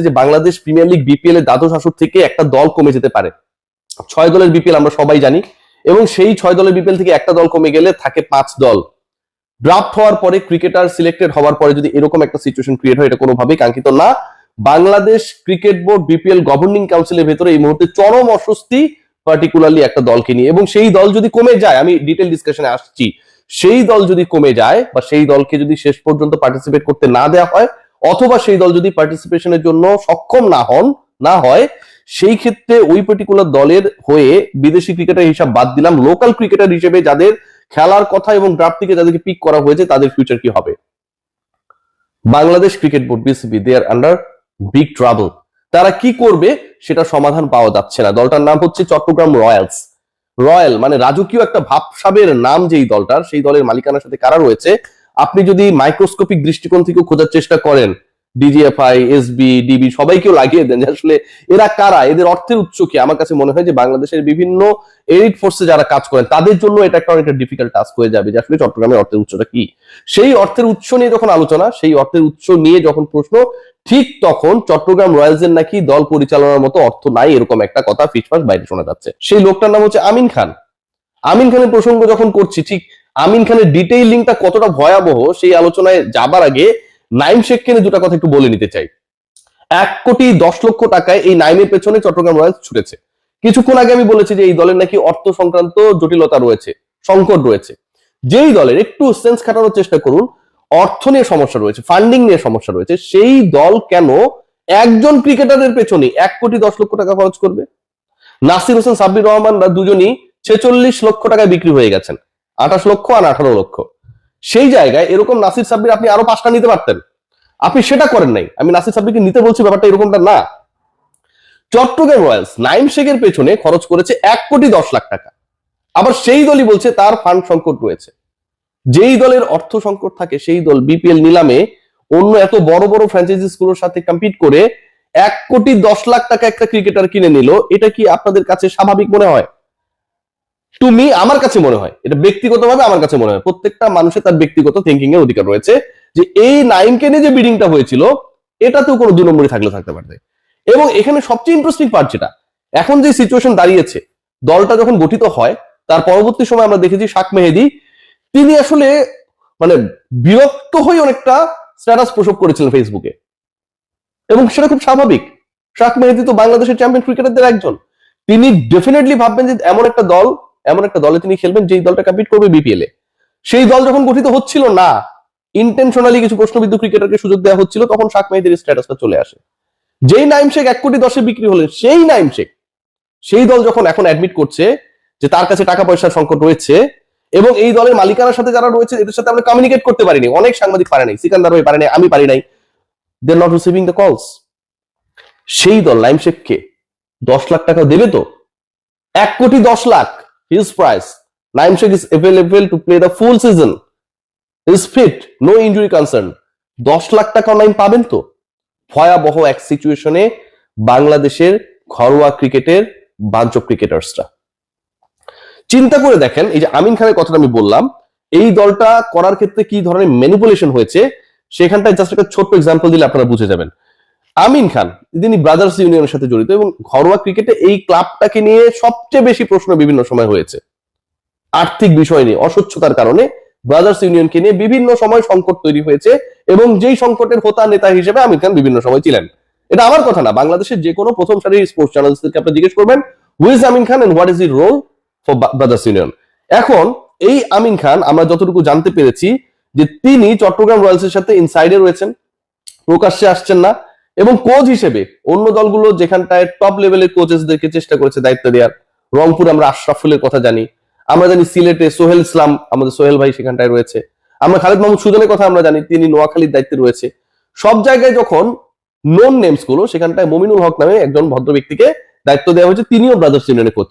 যে Bangladesh premier league BPL এর দ্বাদশ আসর থেকে একটা দল কমে যেতে পারে। ছয় দলের বিপিএল আমরা সবাই জানি এবং সেই ছয় দলের বিপিএল থেকে একটা দল কমে গেলে থাকে পাঁচ দল। ড্রাফট হওয়ার পরে ক্রিকেটার সিলেক্টেড হওয়ার পরে যদি এরকম একটা সিচুয়েশন ক্রিয়েট হয়, এটা কোনোভাবেই কাঙ্ক্ষিত না। Bangladesh cricket board BPL governing কাউন্সিলের ভেতরে এই মুহূর্তে চরম অস্বস্তি পার্টিকুলারলি একটা দলকে নিয়ে। এবং সেই দল যদি কমে যায়, আমি ডিটেল ডিসকাশনে আসছি, সেই দল যদি কমে যায় বা সেই দলকে যদি শেষ পর্যন্ত পার্টিসিপেট করতে না দেওয়া হয় অথবা সেই দল যদি পার্টিসিপেশনের জন্য সক্ষম না হন, না হয়, সেই ক্ষেত্রে ওই পার্টিকুলার দলের হয়ে বিদেশি ক্রিকেটার হিসাব বাদ দিলাম। লোকাল ক্রিকেটার হিসেবে যাদের খেলার কথা এবং ড্রাফট থেকে যাদেরকে পিক করা হয়েছে, তাদের ফিউচার কি হবে? Bangladesh cricket board BCB they are under big trouble তারা কি করবে, সেটা সমাধান পাওয়া যাচ্ছে না। দলটার নাম হচ্ছে চট্টগ্রাম রয়্যালস। রয়্যাল মানে রাজকীয় একটা ভাবসাবের নাম যেই দলটার, সেই দলের মালিকানার সাথে কারা রয়েছে আপনি যদি মাইক্রোস্কোপিক দৃষ্টিকোণ থেকে খোঁজার চেষ্টা করেন ডিজিএফআই এসবি ডিবি সবাইকেও লাগিয়ে দেন আসলে এরা কারা, এদের অর্থের উৎস কি? আমার কাছে মনে হয় যে বাংলাদেশের বিভিন্ন এলিট ফোর্সে যারা কাজ করেন, তাদের জন্য এটা একটা অনেকটা ডিফিকাল্ট টাস্ক হয়ে যাবে যে আসলে চট্টগ্রামের অর্থের উৎসটা কি? সেই অর্থের উৎস নিয়ে যখন আলোচনা, সেই অর্থের উৎস নিয়ে যখন প্রশ্ন, ঠিক তখন চট্টগ্রাম রয়্যালস এর নাকি দল পরিচালনার মতো অর্থ নাই এরকম একটা কথা ফিসফাস বাইরে শোনা যাচ্ছে। সেই লোকটার নাম হচ্ছে আমিন খান। আমিন খানের প্রসঙ্গ যখন করছি, ঠিক আমিন খানের ডিটেইলিংটা কতটা ভয়াবহ সেই আলোচনায় যাবার আগে নাইম শেখকে নিয়ে দুটা কথা একটু বলে নিতে চাই। এক কোটি দশ লক্ষ টাকায় এই নাইমের পেছনে চট্টগ্রাম রয়্যালস ছুটেছে। কিছুক্ষণ আগে আমি বলেছি যে এই দলের নাকি অর্থ সংক্রান্ত জটিলতা রয়েছে, সংকট রয়েছে। যেই দলের একটু সেন্স খাটানোর চেষ্টা করুন, অর্থ নিয়ে সমস্যা রয়েছে ফান্ডিং নিয়ে সমস্যা রয়েছে, সেই দল কেন একজন ক্রিকেটারের পেছনে এক কোটি দশ লক্ষ টাকা খরচ করবে? নাসির হোসেন, সাব্বির রহমানরা দুজনই ছেচল্লিশ লক্ষ টাকায় বিক্রি হয়ে গেছেন। আঠাশ লক্ষ আর আঠারো লক্ষ। সেই জায়গায় এরকম নাসির সাব্বির আপনি আরও পাঁচটা নিতে পারতেন। আপনি সেটা করেন নাই। আমি নাসির সাব্বিরকে নিতে বলছি, ব্যাপারটা এরকমটা না। চট্টগ্রাম রয়্যালস নাইম শেখের পেছনে খরচ করেছে এক কোটি দশ লাখ টাকা। আবার সেই দলই বলছে তার ফান্ড সংকট রয়েছে। যেই দলের অর্থ সংকট থাকে, সেই দল বিপিএল নিলামে অন্য এত বড় বড় ফ্র্যাঞ্চাইজিসগুলোর সাথে কম্পিট করে এক কোটি দশ লাখ টাকা একটা ক্রিকেটার কিনে নিল। এটা কি আপনাদের কাছে স্বাভাবিক মনে হয়? তুমি আমার কাছে মনে হয়, এটা ব্যক্তিগতভাবে আমার কাছে মনে হয়, প্রত্যেকটা মানুষের তার ব্যক্তিগত থিঙ্কিং এর অধিকার রয়েছে, যে এই নাইমকে নিয়ে যে বিডিংটা হয়েছিল, এটাতেও কোনো দু নম্বরই থাকলে থাকতে পারবে এবং এখানে সবচেয়ে ইন্টারেস্টিং পার্ট যেটা, এখন যে সিচুয়েশন দাঁড়িয়েছে, দলটা যখন গঠিত হয়, তার পরবর্তী সময় আমরা দেখেছি শাক মেহেদি, তিনি আসলে মানে বিরক্ত হয়ে অনেকটা স্ট্যাটাস প্রসব করেছিলেন ফেসবুকে এবং সেটা খুব স্বাভাবিক। শাক মেহেদি তো বাংলাদেশের চ্যাম্পিয়ন ক্রিকেটারদের একজন। তিনি ডেফিনেটলি ভাববেন যে এমন একটা দল এমন একটা দলে তিনি খেলবেন যেই দলটা কম্পিট করবে বিপিএল এ। সেই দল যখন গঠিত হচ্ছিল না ইন্টেনশনালি কিছু প্রশ্নবিদ্ধ ক্রিকেটারকে সুযোগ দেওয়া হচ্ছিল, তখন শাক মেহেদির স্ট্যাটাসটা চলে আসে। যেই নাইম শেখ এক কোটি দশে বিক্রি হলেন, সেই নাইম শেখ, সেই দল যখন এখন অ্যাডমিট করছে যে তার কাছে টাকা পয়সার সংকট রয়েছে এবং এই দলের মালিকানার সাথে যারা রয়েছে, এদের সাথে আমরা কমিউনিকেট করতে পারিনি। অনেক সাংবাদিক পারে নাই, সিকান্দার ভাই পারে নাই, আমি পারি নাই। দে নট রিসিভিং দ্য কলস সেই দল নাইম শেখকে দশ লাখ টাকা দেবে তো? এক কোটি দশ lakh. Price Naim Sheikh is available to play the full season is fit no injury concern দশ লাখ টাকা নাইম পাবেন তো? ভয়াবহ এক সিচুয়েশনে বাংলাদেশের ঘরোয়া ক্রিকেটের বাঞ্চ অফ ক্রিকেটার্সরা। চিন্তা করে দেখেন, এই যে আমিন খানের কথাটা আমি বললাম, এই দলটা করার ক্ষেত্রে কি ধরনের ম্যানিপুলেশন হয়েছে, সেখানটায় জাস্ট একটা ছোট্ট এক্সাম্পল দিলে আপনারা বুঝে যাবেন। আমিন খান তিনি ব্রাদার্স ইউনিয়নের সাথে জড়িত এবং ঘরোয়া ক্রিকেটে এই ক্লাবটাকে নিয়ে সবচেয়ে বেশি প্রশ্ন বিভিন্ন সময় হয়েছে। আর্থিক বিষয় নিয়ে, অস্বচ্ছতার কারণে ব্রাদার্স ইউনিয়নকে নিয়ে বিভিন্ন সময় সংকট তৈরি হয়েছে এবং যেই সংকটের হোতা নেতা হিসেবে আমির খান বিভিন্ন সময় ছিলেন। এটা আমার কথা না, বাংলাদেশের যে কোনো প্রথম সারির স্পোর্টস চ্যানেলসদেরকে আপনি জিজ্ঞেস করবেন who is Amin Khan and what is the role for Brothers Union এখন, এই আমিন খান আমরা যতটুকু জানতে পেরেছি যে তিনি চট্টগ্রাম রয়্যালসের সাথে ইনসাইডে রয়েছেন। প্রকাশ্যে আসছেন না। এবং কোচ হিসেবে অন্য দলগুলো যেখানটায় টপ লেভেলের কোচেসদেরকে চেষ্টা করেছে দায়িত্ব দেওয়ার, রংপুর আমরা আশরাফুলের কথা জানি, আমরা জানি সিলেটে সোহেল ইসলাম, আমাদের সোহেল ভাই সেখানটায় রয়েছে, আমরা খালেদ মাহমুদ সুজনের কথা আমরা জানি, তিনি নোয়াখালীর দায়িত্বে রয়েছে। সব জায়গায় যখন নন নেমসগুলো, সেখানটায় মমিনুল হক নামে একজন ভদ্র ব্যক্তিকে দায়িত্ব দেওয়া হয়েছে, তিনিও ব্রাদার্স ইউনিয়নে কোচ